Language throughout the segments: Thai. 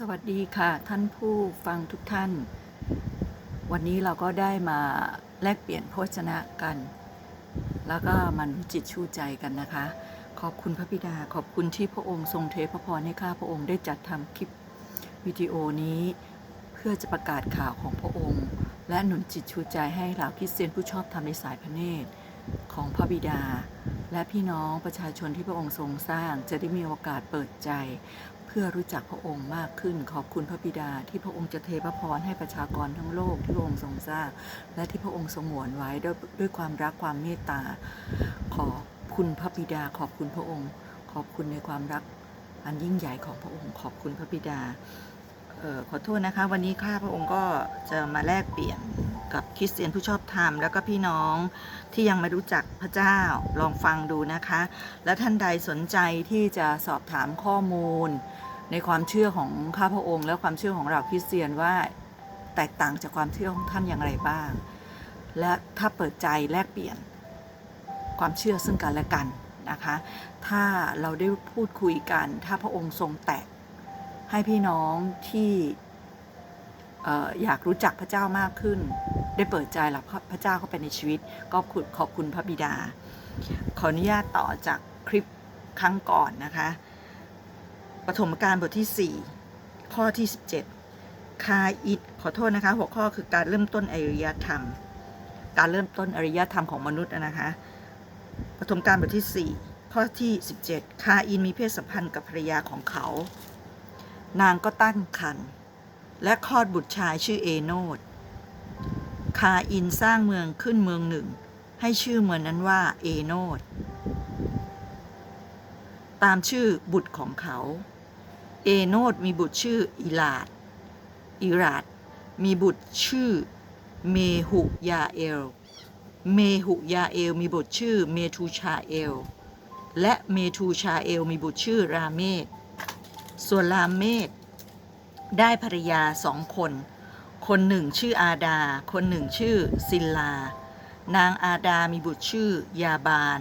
สวัสดีค่ะท่านผู้ฟังทุกท่าน วันนี้เราก็ได้มาแลกเปลี่ยนโภชนะกัน แล้วก็มันจิตชูใจกันนะคะ ขอบคุณพระบิดาขอบคุณที่พระองค์ทรงเทพระพรให้ข้าพระองค์ได้จัดทำคลิปวิดีโอนี้ เพื่อจะประกาศข่าวของพระองค์ และหนุนจิตชูใจให้เหล่าคริสเตียนผู้ชอบธรรมในสายพระเนตรของพระบิดา และพี่น้องประชาชนที่พระองค์ทรงสร้างจะได้มีโอกาสเปิดใจ พื่อรู้จักพระองค์มากขึ้น ขอบคุณพระบิดาที่พระองค์จะเทพระพรให้ประชากรทั้งโลกที่พระองค์ทรงสร้างและที่พระองค์สงวนไว้ด้วยด้วยความรักความเมตตา ขอบคุณพระบิดา ขอบคุณพระองค์ ขอบคุณในความรักอันยิ่งใหญ่ของพระองค์ ขอบคุณพระบิดาออขอโทษนะคะ วันนี้ข้าพระองค์ก็จะมาแลกเปลี่ยนกับคริสเตียนผู้ชอบธรรม แล้วก็พี่น้องที่ยังไม่รู้จักพระเจ้าลองฟังดูนะคะ และท่านใดสนใจที่จะสอบถามข้อมูล ในความเชื่อของข้าพระองค์และความเชื่อของเราคริสเตียนว่าแตกต่างจากความเชื่อของท่านอย่างไรบ้าง และถ้าเปิดใจแลกเปลี่ยนความเชื่อซึ่งกันและกันนะคะ ถ้าเราได้พูดคุยกัน ถ้าพระองค์ทรงแตะให้พี่น้องที่อ่อยากรู้จักพระเจ้ามากขึ้น ได้เปิดใจรับพระเจ้าเข้าไปในชีวิต ก็ขอขอบคุณพระบิดา ขออนุญาตต่อจากคลิปครั้งก่อนนะคะ ปฐมกาลบทที่ 4 ข้อที่ 17 คาอิดขอโทษนะคะ หัวข้อคือการเริ่มต้นอริยธรรม การเริ่มต้นอริยธรรมของมนุษย์นะคะปฐมกาลบทที่ 4 ข้อที่ 17 คาอินมีเพศสัมพันธ์กับภรรยาของเขา นางก็ตั้งครรภ์และคลอดบุตรชายชื่อเอโนดคาอินสร้างเมืองขึ้นเมืองหนึ่ง ให้ชื่อเมืองนั้นว่าเอโนดตามชื่อบุตรของเขา เอโนดมีบุตรชื่ออิลาดอิราดมีบุตรชื่อเมหุยาเอล เมหุยาเอลมีบุตรชื่อเมทูชาเอล และเมทูชาเอลมีบุตรชื่อราเมศส่วนราเมศได้ภรรยาสองคน คนหนึ่งชื่ออาดา คนหนึ่งชื่อซิลลา นางอาดามีบุตรชื่อยาบาน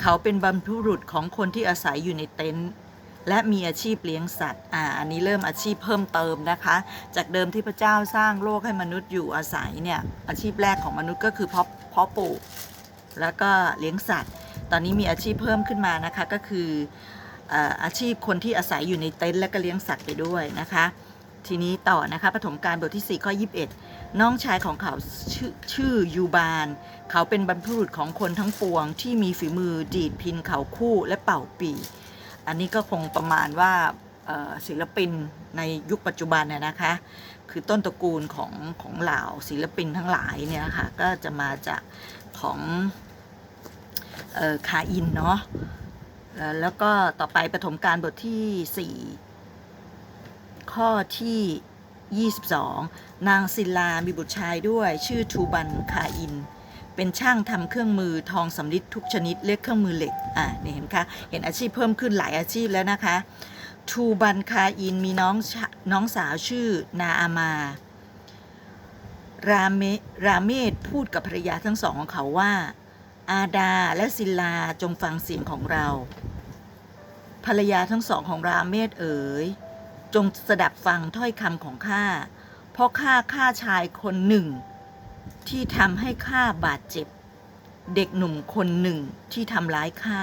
เขาเป็นบรรพุรุษของคนที่อาศัยอยู่ในเต็นท์ และมีอาชีพเลี้ยงสัตว์อ่าอันนี้เริ่มอาชีพเพิ่มเติมนะคะ จากเดิมที่พระเจ้าสร้างโลกให้มนุษย์อยู่อาศัยเนี่ยอาชีพแรกของมนุษย์ก็คือเพาะเพาะปลูกแล้วก็เลี้ยงสัตว์ ตอนนี้มีอาชีพเพิ่มขึ้นมานะคะก็คืออาชีพคนที่อาศัยอยู่ในเต็นท์และก็เลี้ยงสัตว์ไปด้วยนะคะ ทีนี้ต่อนะคะปฐมกาลบทที่ 4 ข้อ 21 น้องชายของเขาชื่อชื่อยูบาน เขาเป็นบรรพบุรุษของคนทั้งปวง ที่มีฝีมือดีดพินเขาคู่และเป่าปี อันนี้ก็คงประมาณว่าศิลปินในยุคปัจจุบันเนี่ยนะคะ คือต้นตระกูลของของเหล่าศิลปินทั้งหลายเนี่ยค่ะก็จะมาจากของคาอินเนาะแล้วก็ต่อไปปฐมกาลบทที่ 4 ข้อที่ 22 นางศิลามีบุตรชายด้วยชื่อทูบันคาอิน เป็นช่างทำเครื่องมือทองสำริดทุกชนิดเรียกเครื่องมือเหล็กอ่าเนี่ยเห็นคะเห็นอาชีพเพิ่มขึ้นหลายอาชีพแล้วนะคะทูบันคาอินมีน้องน้องสาวชื่อนาอามา ราเมราเมศพูดกับภรรยาทั้งสองของเขาว่า อาดาและศิลาจงฟังเสียงของเรา ภรรยาทั้งสองของราเมศเอ๋ย จงสดับฟังถ้อยคำของข้าเพราะข้าฆ่าชายคนหนึ่ง ที่ทำให้ข้าบาดเจ็บ เด็กหนุ่มคนหนึ่งที่ทำร้ายข้า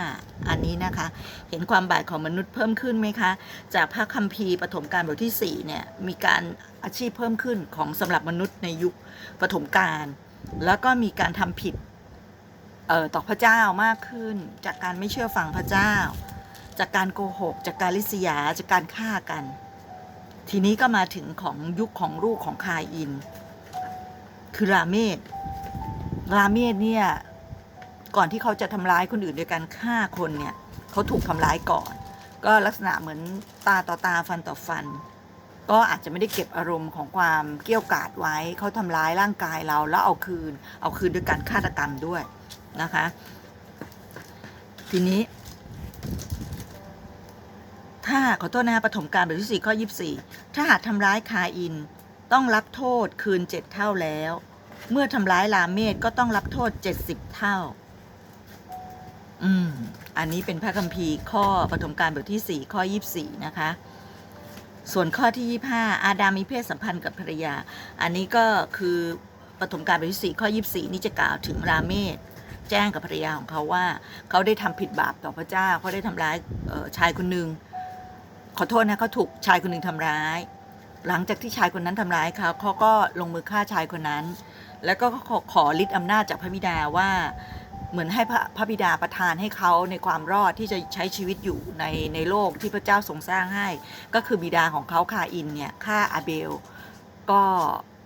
อันนี้นะคะ เห็นความบาดของมนุษย์เพิ่มขึ้นไหมคะ จากพระคัมภีร์ปฐมกาลบทที่4เนี่ยมีการอาชีพเพิ่มขึ้นของสำหรับมนุษย์ในยุคปฐมกาลแล้วก็มีการทำผิดต่อพระเจ้ามากขึ้น จากการไม่เชื่อฟังพระเจ้า จากการโกหก จากการลิษยาจากการฆ่ากัน ทีนี้ก็มาถึงของยุคของลูกของคาอิน คือราเมศราเมศเนี่ย ก่อนที่เขาจะทำร้ายคนอื่นโดยการฆ่าคนเนี่ยเขาถูกทำร้ายก่อน ก็ลักษณะเหมือนตาต่อตาฟันต่อฟัน ก็อาจจะไม่ได้เก็บอารมณ์ของความเกี้ยวกาดไว้เขาทำร้ายร่างกายเราแล้วเอาคืน เอาคืนด้วยการฆาตกรรมด้วยนะคะ ทีนี้ถ้าขอโทษนะคะปฐมกาลบทที่4ข้อ24ถ้าหากทำร้ายคาอิน ต้องรับโทษคืนเจ็ดเท่าแล้ว เมื่อทำร้ายลาเมศก็ต้องรับโทษ70เท่า อืม อันนี้เป็นพระคัมภีร์ข้อปฐมกาลบทที่4ข้อ24นะคะ ส่วนข้อที่25อาดามมีเพศสัมพันธ์กับภรรยา อันนี้ก็คือปฐมกาลบทที่4ข้อ24นี่จะกล่าวถึงราเมศแจ้งกับภรรยาของเขาว่าเขาได้ทำผิดบาปต่อพระเจ้าเขาได้ทำร้ายชายคนหนึ่งขอโทษนะเขาถูกชายคนหนึ่งทำร้าย หลังจากที่ชายคนนั้นทำร้ายเขาเขาก็ลงมือฆ่าชายคนนั้น แล้วก็ขอขอฤทธิ์อำนาจจากพระบิดาว่าเหมือนให้พระพระบิดาประทานให้เขาในความรอดที่จะใช้ชีวิตอยู่ในในโลกที่พระเจ้าทรงสร้างให้ ก็คือบิดาของเขาคาอินเนี่ยฆ่าอาเบล ก็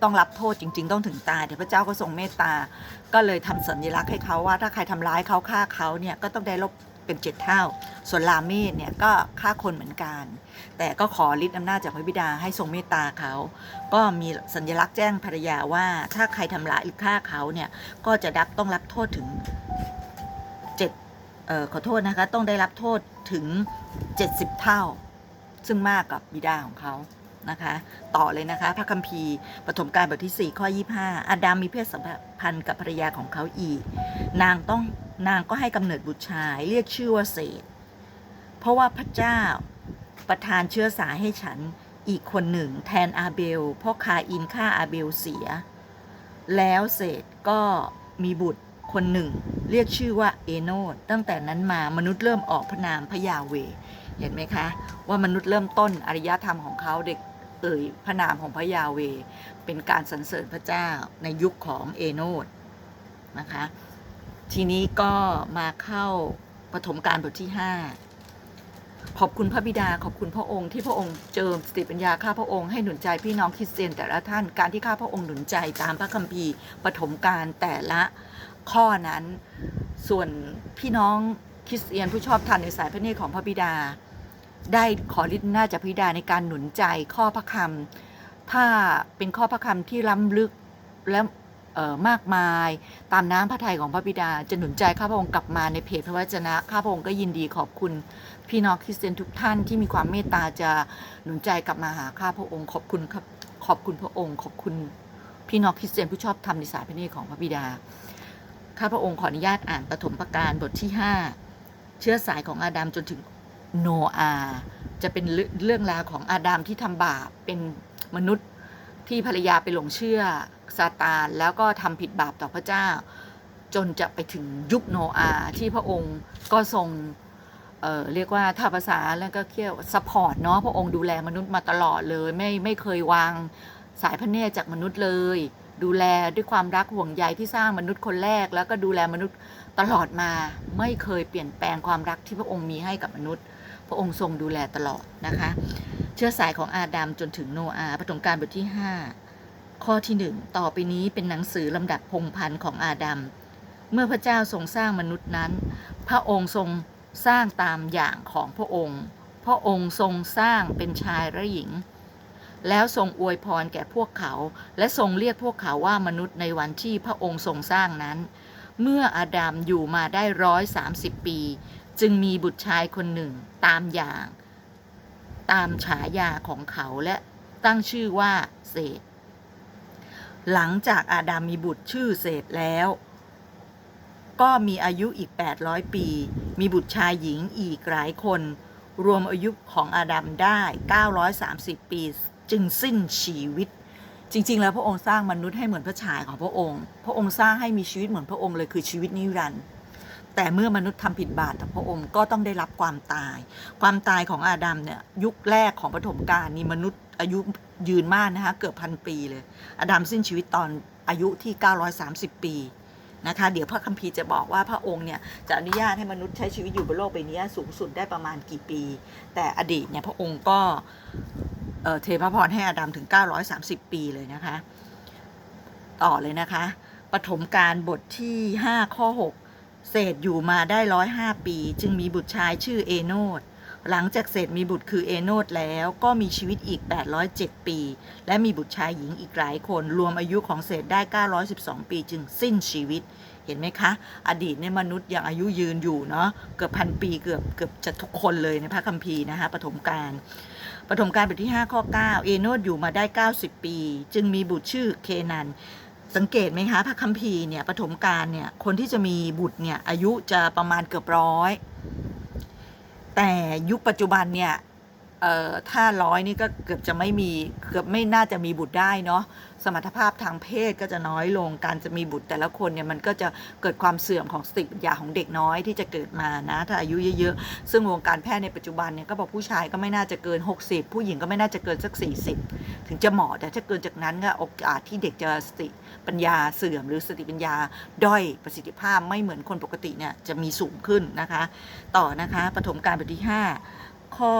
ต้องรับโทษจริง ๆ ต้องถึงตายแต่พระเจ้าก็ทรงเมตตา ก็เลยทำสัญลักษณ์ให้เขาว่าถ้าใครทำร้ายเขาฆ่าเขาเนี่ยก็ต้องได้ลบ เป็นเจ็ดเท่า ส่วนลาเมศเนี่ยก็ฆ่าคนเหมือนกัน แต่ก็ขอฤทธิ์อำนาจจากพระบิดาให้ทรงเมตตาเขา ก็มีสัญลักษณ์แจ้งภรรยาว่าถ้าใครทำร้ายหรือฆ่าเขาเนี่ยก็จะรับต้องรับโทษถึงเจ็ดออขอโทษนะคะ ต้องได้รับโทษถึง 70 เท่า ซึ่งมากกับบิดาของเขา นะคะ ต่อเลยนะคะ พระคัมภีร์ปฐมกาลบทที่ 4 ข้อ 25 อาดามมีเพศสัมพันธ์กับภรรยาของเขาอีก นางต้องนางก็ให้กำเนิดบุตรชายเรียกชื่อว่าเศษ เพราะว่าพระเจ้าประทานเชื้อสายให้ฉันอีกคนหนึ่ง แทนอาเบลเพราะคาอินฆ่าอาเบลเสีย แล้วเศษก็มีบุตรคนหนึ่ง เรียกชื่อว่าเอโนดตั้งแต่นั้นมามนุษย์เริ่มออกพระนามพระยาเว เห็นไหมคะ ว่ามนุษย์เริ่มต้นอารยธรรมของเขาเด็ก เอ่ยพระนามของพระยาเว เป็นการสรรเสริญพระเจ้าในยุคของเอโนดนะคะ ทีนี้ก็มาเข้าปฐมกาลบทที่ 5 ขอบคุณพระบิดาขอบคุณพระองค์ที่พระองค์เจิมสติปัญญาข้าพระองค์ให้หนุนใจพี่น้องคริสเตียนแต่ละท่านการที่ข้าพระองค์หนุนใจตามพระคัมภีร์ปฐมกาลแต่ละข้อนั้นส่วนพี่น้องคริสเตียนผู้ชอบธรรมในสายพระเนตรของพระบิดา ได้ขอฤทธิ์อำนาจจากพิดาในการหนุนใจข้อพระคำถ้าเป็นข้อพระคำที่ล้ำลึกและมากมายตามน้ำพระทัยของพระบิดา จะหนุนใจข้าพระองค์กลับมาในเพจพระวจนะข้าพระองค์ก็ยินดีขอบคุณ พี่น้องคริสเตียนทุกท่านที่มีความเมตตาจะหนุนใจกลับมาหาข้าพระองค์ ขอบคุณครับขอบคุณพระองค์ขอบคุณ พี่น้องคริสเตียนผู้ชอบธรรมในสายพระเนตรของพระบิดาข้าพระองค์ขออนุญาตอ่านปฐมประการบทที่ 5 เชื้อสายของอาดัมจนถึง โนอาจะเป็นเรื่องราวของอาดัมที่ทำบาปเป็นมนุษย์ที่ภรรยาไปหลงเชื่อซาตานแล้วก็ทำผิดบาปต่อพระเจ้า จนจะไปถึงยุคโนอาที่พระองค์ก็ทรงเเรียกว่าถ้าภาษาแล้วก็เรียกซัพพอร์ตเนาะพระองค์ดูแลมนุษย์มาตลอดเลยไม่ไม่เคยวางสายพระเนตรจากมนุษย์เลย ดูแลด้วยความรักห่วงใยที่สร้างมนุษย์คนแรก แล้วก็ดูแลมนุษย์ตลอดมา ไม่เคยเปลี่ยนแปลงความรักที่พระองค์มีให้กับมนุษย์ พระองค์ทรงดูแลตลอดนะคะ เชื้อสายของอาดัมจนถึงโนอาห์ปฐมกาลบทที่ 5 ข้อที่ 1 ต่อไปนี้เป็นหนังสือลำดับพงพันธ์ของอาดัมเมื่อพระเจ้าทรงสร้างมนุษย์นั้น พระองค์ทรงสร้างตามอย่างของพระองค์ พระองค์ทรงสร้างเป็นชายและหญิง แล้วทรงอวยพรแก่พวกเขา และทรงเรียกพวกเขาว่ามนุษย์ในวันที่พระองค์ทรงสร้างนั้น เมื่ออาดัมอยู่มาได้ร้อยสามสิบปี จึงมีบุตรชายคนหนึ่งตามอย่าง ตามฉายาของเขาและตั้งชื่อว่าเศษ หลังจากอาดัมมีบุตรชื่อเศษแล้ว ก็มีอายุอีก 800 ปี มีบุตรชายหญิงอีกหลายคน รวมอายุของอาดัมได้ 930 ปี จึงสิ้นชีวิตจริง ๆ แล้วพระองค์สร้างมนุษย์ให้เหมือนพระฉายของพระองค์ พระองค์สร้างให้มีชีวิตเหมือนพระองค์เลยคือชีวิตนิรันดร์ แต่เมื่อมนุษย์ทำผิดบาปต่อพระองค์ก็ต้องได้รับความตาย ความตายของอาดัมเนี่ยยุคแรกของปฐมกาลนี่มนุษย์อายุยืนมากนะคะเกือบพันปีเลย อาดัมสิ้นชีวิตตอนอายุที่ 930 ปีนะคะเดี๋ยวพระคัมภีร์จะบอกว่าพระองค์เนี่ยจะอนุญาตให้มนุษย์ใช้ชีวิตอยู่บนโลกใบนี้สูงสุดได้ประมาณกี่ปี แต่อดีตเนี่ยพระองค์ก็เทพระพรให้อาดัมถึง 930 ปีเลยนะคะ ต่อเลยนะคะปฐมกาลบทที่ 5 ข้อ 6 เศษอยู่มาได้ร้อยห้าปี จึงมีบุตรชายชื่อเอโนดหลังจากเศษมีบุตรคือเอโนดแล้วก็มีชีวิตอีก 807 ปี และมีบุตรชายหญิงอีกหลายคน รวมอายุของเศษได้ 912 ปีจึงสิ้นชีวิต เห็นไหมคะ อดีตเนี่ยมนุษย์ยังอายุยืนอยู่เนาะเกือบพันปีเกือบเกือบจะทุกคนเลยในพระคัมภีร์นะคะปฐมกาลปฐมกาลบทที่ 5 ข้อ 9 เอโนดอยู่มาได้ 90 ปี จึงมีบุตรชื่อเคนัน สังเกตไหมคะพระคัมภีร์เนี่ยปฐมกาลเนี่ยคนที่จะมีบุตรเนี่ยอายุจะประมาณเกือบร้อย แต่ยุคปัจจุบันเนี่ย ถ้าร้อยนี่ก็เกือบจะไม่มีเกือบไม่น่าจะมีบุตรได้เนาะสมรรถภาพทางเพศก็จะน้อยลงการจะมีบุตรแต่ละคนเนี่ยมันก็จะเกิดความเสื่อมของสติปัญญาของเด็กน้อยที่จะเกิดมานะถ้าอายุเยอะๆ ซึ่งวงการแพทย์ในปัจจุบันเนี่ยก็บอกผู้ชายก็ไม่น่าจะเกิน 60 ผู้หญิงก็ไม่น่าจะเกินสัก 40 ถึงจะเหมาะแต่ถ้าเกินจากนั้นก็โอกาสที่เด็กจะสติปัญญาเสื่อม หรือสติปัญญาด้อยประสิทธิภาพไม่เหมือนคนปกติเนี่ยจะมีสูงขึ้นนะคะ ต่อนะคะปฐมการบทที่ 5 ข้อ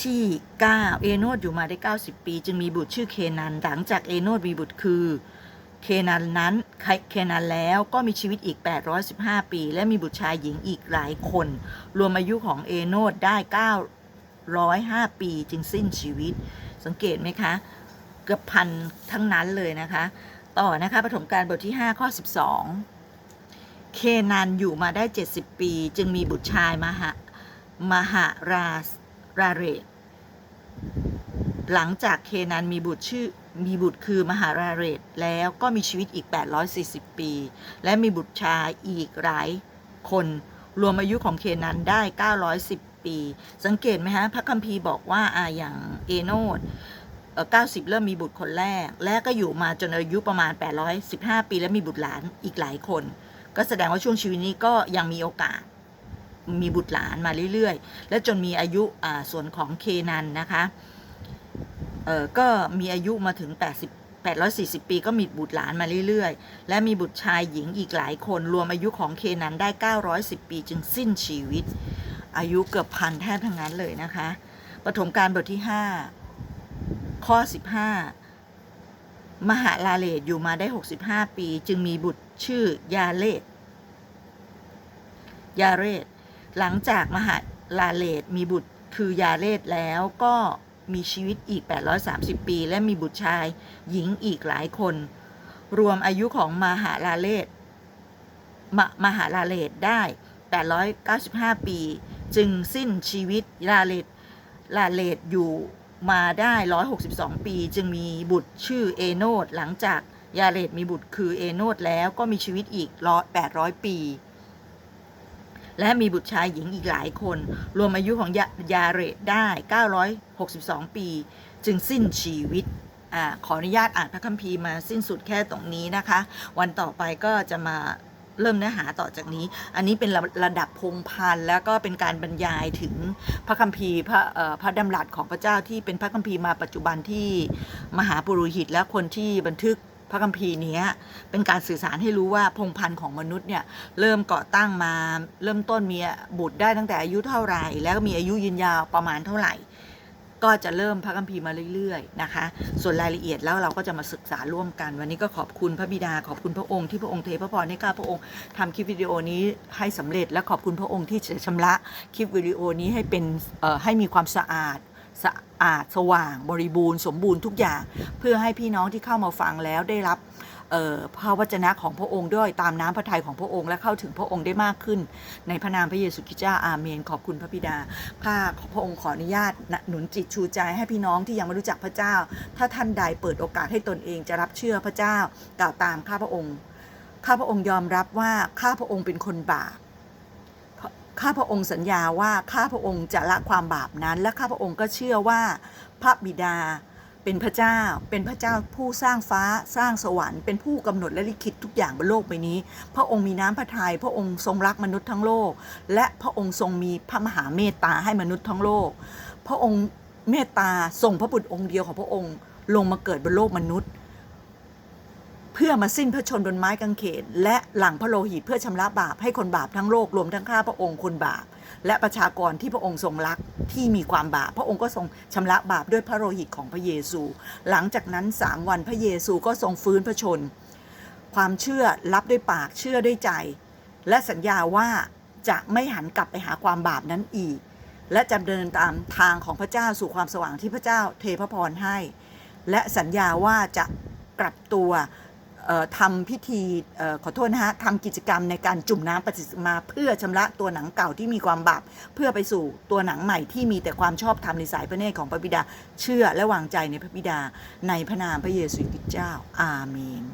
ที่ 9 เอโนดอยู่มาได้ 90 ปี จึงมีบุตรชื่อเคนัน หลังจากเอโนดมีบุตรคือ เคนันนั้นเคนันแล้วก็มีชีวิตอีก 815 ปี และมีบุตรชายหญิงอีกหลายคน รวมอายุของเอโนดได้ 905 ปีจึงสิ้นชีวิต สังเกตไหมคะ เกือบพันทั้งนั้นเลยนะคะ ต่อนะคะปฐมการบทที่ 5 ข้อ 12 เคนันอยู่มาได้ 70 ปี จึงมีบุตรชายมหามหาราส ราเรศหลังจากเคนันมีบุตรชื่อมีบุตรคือมหาราเรศแล้วก็มีชีวิตอีก 840 ปี และมีบุตรชายอีกหลายคน รวมอายุของเคนันได้ 910 ปี สังเกตไหมฮะ พระคัมภีร์บอกว่าอาอย่างเอโนดเอ่อ90 เริ่มมีบุตรคนแรก และก็อยู่มาจนอายุประมาณ 815 ปี และมีบุตรหลานอีกหลายคน ก็แสดงว่าช่วงชีวิตนี้ก็ยังมีโอกาส มีบุตรหลานมาเรื่อยๆ และจนมีอายุาส่วนของเคนันนะคะก็มีอายุมาถึง 80 840 ปีก็มีบุตรหลานมาเรื่อยๆ และมีบุตรชายหญิงอีกหลายคน รวมอายุของเคนันได้ 910 ปีจึงสิ้นชีวิต อายุเกือบพันแทบทั้งนั้นเลยนะคะปฐมการบทที่ 5 ข้อ 15 มหาลาเลดอยู่มาได้ 65 ปี จึงมีบุตรชื่อยาเลดยาเรศ หลังจากมหาลาเลดมีบุตรคือยาเลดแล้วก็มีชีวิตอีก 830 ปี และมีบุตรชายหญิงอีกหลายคน รวมอายุของมหาลาเลดมมหาลาเลดได้ 895 ปี จึงสิ้นชีวิตลาเลดลาเลดอยู่มาได้ 162 ปี จึงมีบุตรชื่อเอโนดหลังจากยาเลดมีบุตรคือเอโนดแล้วก็มีชีวิตอีก800 ปี และมีบุตรชายหญิงอีกหลายคน รวมอายุของยายาเรตได้ 962 ปี จึงสิ้นชีวิตอขออนุญาตอ่านพระคัมภีร์มาสิ้นสุดแค่ตรงนี้นะคะ วันต่อไปก็จะมาเริ่มเนื้อหาต่อจากนี้ อันนี้เป็นระระดับพงพันแล้วก็เป็นการบรรยายถึงพระคัมภีร์พระพระดำรัสของพระเจ้าที่เป็นพระคัมภีร์มาปัจจุบันที่มหาปุโรหิตและคนที่บันทึก พระคัมภีร์นี้เป็นการสื่อสารให้รู้ว่าพงพันธ์ของมนุษย์เนี่ยเริ่มก่อตั้งมาเริ่มต้นมีบุตรได้ตั้งแต่อายุเท่าไหร่ แล้วก็มีอายุยืนยาวประมาณเท่าไหร่ ก็จะเริ่มพระคัมภีร์มาเรื่อยๆนะคะ ส่วนรายละเอียดแล้วเราก็จะมาศึกษาร่วมกัน วันนี้ก็ขอบคุณพระบิดาขอบคุณพระองค์ที่พระองค์เทพระพรให้ข้าพระองค์ทำคลิปวิดีโอนี้ให้สำเร็จและขอบคุณพระองค์ที่จะชำระคลิปวิดีโอนี้ให้เป็นให้มีความสะอาด สะอาดสว่างบริบูรณ์สมบูรณ์ทุกอย่าง เพื่อให้พี่น้องที่เข้ามาฟังแล้วได้รับพระวจนะของพระองค์ด้วยตามน้ำพระทัยของพระองค์และเข้าถึงพระองค์ได้มากขึ้น ในพระนามพระเยซูคริสต์เจ้าอาเมนขอบคุณพระบิดาข้าพระองค์ขออนุญาตหนุนจิตชูใจให้พี่น้องที่ยังไม่รู้จักพระเจ้า ถ้าท่านใดเปิดโอกาสให้ตนเองจะรับเชื่อพระเจ้ากล่าวตามข้าพระองค์ ข้าพระองค์ยอมรับว่าข้าพระองค์เป็นคนบาป ข้าพระองค์สัญญาว่าข้าพระองค์จะละความบาปนั้น และข้าพระองค์ก็เชื่อว่าพระบิดาเป็นพระเจ้า เป็นพระเจ้าผู้สร้างฟ้าสร้างสวรรค์เป็นผู้กำหนดและลิขิตทุกอย่างบนโลกใบนี้ พระองค์มีน้ำพระทยัยพระองค์ทรงรักมนุษย์ทั้งโลก และพระองค์ทรงมีพระมหาเมตตาให้มนุษย์ทั้งโลก พระองค์เมตตาส่งพระบุตรองค์เดียวของพระองค์ ลงมาเกิดบนโลกมนุษย์ เพื่อมาสิ้นพระชนบนไม้กางเขน และหลังพระโลหิตเพื่อชำระบาปให้คนบาปทั้งโลกรวมทั้งข้าพระองค์คนบาป และประชากรที่พระองค์ทรงรักที่มีความบาปพระองค์ก็ทรงชำระบาปด้วยพระโลหิตของพระเยซู หลังจากนั้นสามวันพระเยซูก็ทรงฟื้นพระชน ความเชื่อรับด้วยปากเชื่อด้วยใจ และสัญญาว่าจะไม่หันกลับไปหาความบาปนั้นอีก และจะเดินตามทางของพระเจ้าสู่ความสว่างที่พระเจ้าเทพระพรให้ และสัญญาว่าจะกลับตัว ทำพิธีขอโทษนะฮะทำกิจกรรมในการจุ่มน้ำปฏิสมาเพื่อชำระตัวหนังเก่าที่มีความบาปเพื่อไปสู่ตัวหนังใหม่ที่มีแต่ความชอบธรรมในสายพระเนตรของพระบิดา เชื่อและวางใจในพระบิดาในพระนามพระเยซูคริสต์เจ้า อาเมน